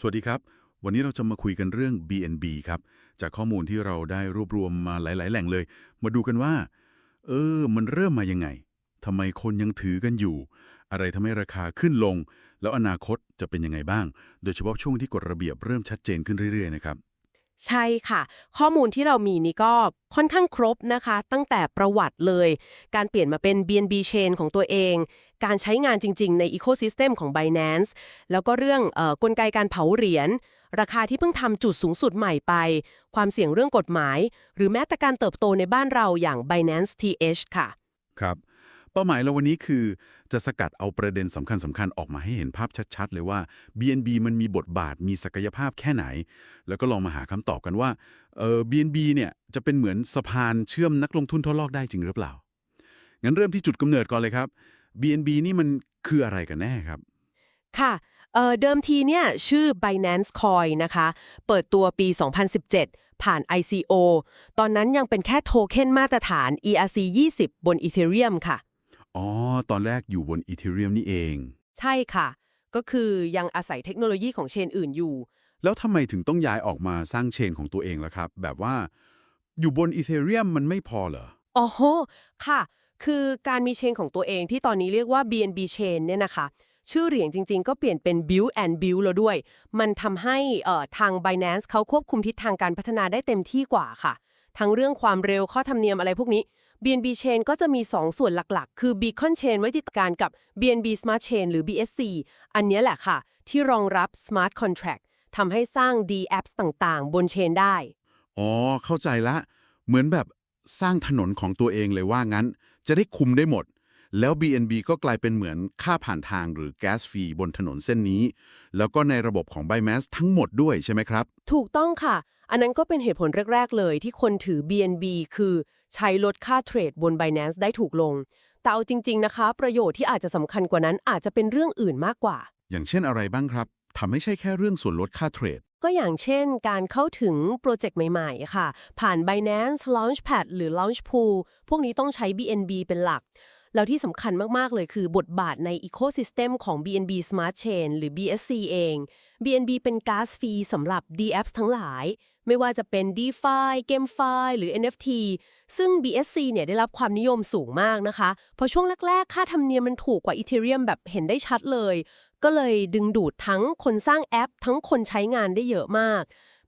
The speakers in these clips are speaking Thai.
สวัสดีครับ วันนี้เราจะมาคุยกันเรื่อง BNB ครับ จากข้อมูลที่เราได้รวบรวมมาหลาย ๆ แหล่งเลย มาดูกันว่า เออ มันเริ่มมายังไงทำไมคนยังถือกันอยู่ อะไรทำให้ราคาขึ้นลง แล้วอนาคตจะเป็นยังไงบ้าง โดยเฉพาะช่วงที่กฎระเบียบเริ่มชัดเจนขึ้นเรื่อย ๆ นะครับใช่ค่ะ ข้อมูลที่เรามีนี่ก็ค่อนข้างครบนะคะ ตั้งแต่ประวัติเลย การเปลี่ยนมาเป็น BNB Chain ของตัวเอง การใช้งานจริง ๆ ใน Ecosystem ของ Binance แล้วก็เรื่องอกลไกการเผาเหรียญ ราคาที่เพิ่งทำจุดสูงสุดใหม่ไป ความเสี่ยงเรื่องกฎหมาย หรือแม้แต่การเติบโตในบ้านเราอย่าง Binance TH ค่ะ ครับเป้าหมายเราวันนี้คือ จะสกัดเอาประเด็นสำคัญสำคัญๆออกมาให้เห็นภาพชัด ๆ เลยว่า BNB มันมีบทบาทมีศักยภาพแค่ไหน แล้วก็ลองมาหาคำตอบกันว่าเออ BNB เนี่ยจะเป็นเหมือนสะพานเชื่อมนักลงทุนทั่วโลกได้จริงหรือเปล่างั้นเริ่มที่จุดกำเนิดก่อนเลยครับ BNB นี่มันคืออะไรกันแน่ครับ ค่ะเอ่อเดิมทีเนี่ยชื่อ Binance Coin นะคะ เปิดตัวปี 2017 ผ่าน ICO ตอนนั้นยังเป็นแค่โทเค็นมาตรฐาน ERC20 บน Ethereum ค่ะ อ๋อ ตอนแรกอยู่บน Ethereum นี่เอง ใช่ค่ะ ก็คือยังอาศัยเทคโนโลยีของเชนอื่นอยู่ แล้วทำไมถึงต้องย้ายออกมาสร้างเชนของตัวเองล่ะครับ แบบว่าอยู่บน Ethereum มันไม่พอเหรอ อ๋อโหค่ะ คือการมีเชนของตัวเองที่ตอนนี้เรียกว่า BNB Chain เนี่ยนะคะ ชื่อเหรียญจริงๆ ก็เปลี่ยนเป็น Build and Build แล้วด้วย มันทำให้ทาง Binance เขาควบคุมทิศทางการพัฒนาได้เต็มที่กว่าค่ะ ทั้งเรื่องความเร็วข้อธรรมเนียมอะไรพวกนี้ BNB Chain ก็จะมี 2 ส่วนหลักๆ คือ Beacon Chain ไว้ติดการกับ BNB Smart Chain หรือ BSC อันนี้แหละค่ะ ที่รองรับ Smart Contract ทำให้สร้าง D apps ต่างๆ บนเชนได้ อ๋อ เข้าใจละ เหมือนแบบสร้างถนนของตัวเองเลยว่างั้น จะได้คุมได้หมด แล้ว BNB ก็กลายเป็นเหมือนค่าผ่านทางหรือแก๊สฟรีบนถนนเส้นนี้ แล้วก็ในระบบของ Binance ทั้งหมดด้วยใช่ไหมครับ ถูกต้องค่ะ อันนั้นก็เป็นเหตุผลแรก ๆ เลยที่คนถือ BNB คือใช้ลดค่าเทรดบน Binance ได้ถูกลง แต่เอาจริง ๆ นะคะ ประโยชน์ที่อาจจะสำคัญกว่านั้นอาจจะเป็นเรื่องอื่นมากกว่า อย่างเช่นอะไรบ้างครับทำให้ใช่แค่เรื่องส่วนลดค่าเทรด ก็อย่างเช่นการเข้าถึงโปรเจกต์ใหม่ ๆ ค่ะ ผ่าน Binance Launchpad หรือ Launchpool พวกนี้ต้องใช้ BNB เป็นหลัก แล้วที่สำคัญมาก ๆ เลยคือบทบาทใน Ecosystem ของ BNB Smart Chain หรือ BSC เอง BNB เป็นก๊าซฟรีสำหรับ DApps ทั้งหลาย ไม่ว่าจะเป็น DeFi GameFi หรือ NFT ซึ่ง BSC เนี่ยได้รับความนิยมสูงมากนะคะเพราะช่วงแรก ๆ ค่าธรรมเนียมมันถูกกว่า Ethereum แบบเห็นได้ชัดเลย ก็เลยดึงดูดทั้งคนสร้างแอป ทั้งคนใช้งานได้เยอะมาก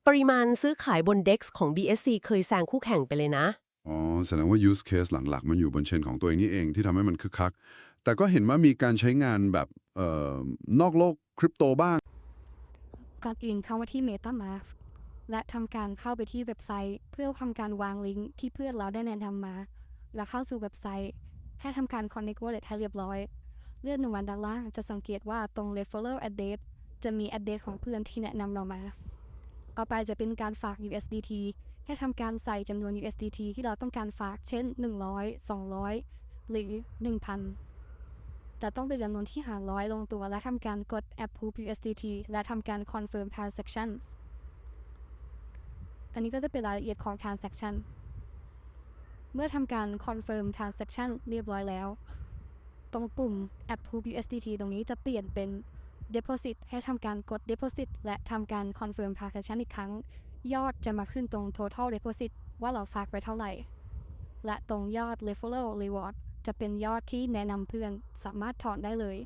ปริมาณซื้อขายบน DEX ของ BSC เคยแซงคู่แข่งไปเลยนะ อ๋อ แสดงว่า use case หลักๆ มันอยู่บนเชนของตัวเองนี่เองที่ทำให้มันคึกคัก แต่ก็เห็นว่ามีการใช้งานแบบเอ่อนอกโลกคริปโตบ้าง ก่อนอื่นเข้ามาที่ MetaMask และทำการเข้าไปที่เว็บไซต์ เพื่อทำการวางลิงก์ที่เพื่อนเราได้แนะนำมา แล้วเข้าสู่เว็บไซต์ ให้ทำการ connect wallet ให้เรียบร้อย เลื่อนหนึ่งวันด้านล่างจะสังเกตว่าตรง referral address จะมี address ของเพื่อนที่แนะนำเรามา ต่อไปจะเป็นการฝาก USDT ให้ทำการใส่จำนวน USDT ที่เราต้องการฝาก เช่น 100 200 หรือ 1,000 แต่ต้องเป็นจำนวนที่หารร้อยลงตัว และทำการกด approve USDT และทำการ confirm transaction อันนี้ก็จะเป็นรายละเอียดของ transaction เมื่อทำการ confirm transaction เรียบร้อยแล้ว ตรงปุ่ม approve USDT ตรงนี้จะเปลี่ยนเป็น deposit ให้ทำการกด deposit และทำการ confirm transaction อีกครั้ง ยอดจะมาขึ้นตรง total deposit ว่าเราฝากไปเท่าไหร่ และตรงยอด referral reward จะเป็นยอดที่แนะนำเพื่อนสามารถถอนได้เลย